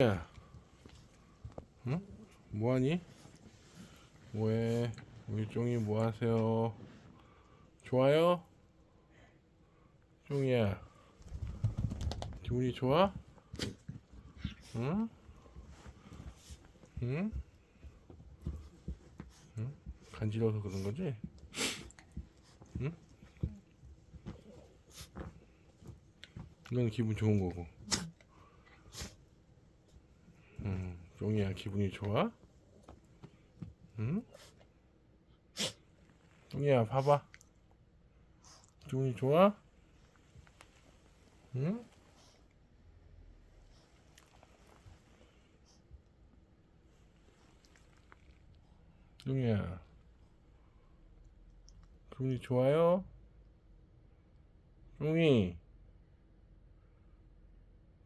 야, 응? 뭐하니? 뭐해? 우리 쫑이 뭐하세요? 좋아요? 쫑이야, 기분이 좋아? 응? 응? 응? 간지러워서 그런 거지? 응? 넌 기분 좋은 거고. 응, 쫑이야 기분이 좋아? 응? 쫑이야 봐봐. 기분이 좋아? 응? 쫑이야 기분이 좋아요? 쫑이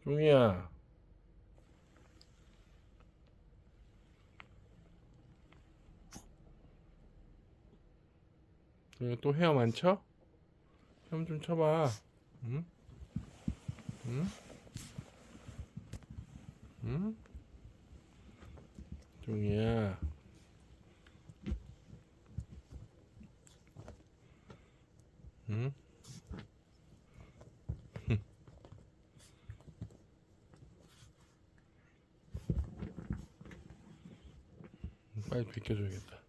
쫑이야 쫑이야 또안 쳐? 헤엄 좀 쳐봐 응? 응? 응? 쫑이야 응? 빨리 비켜줘야겠다.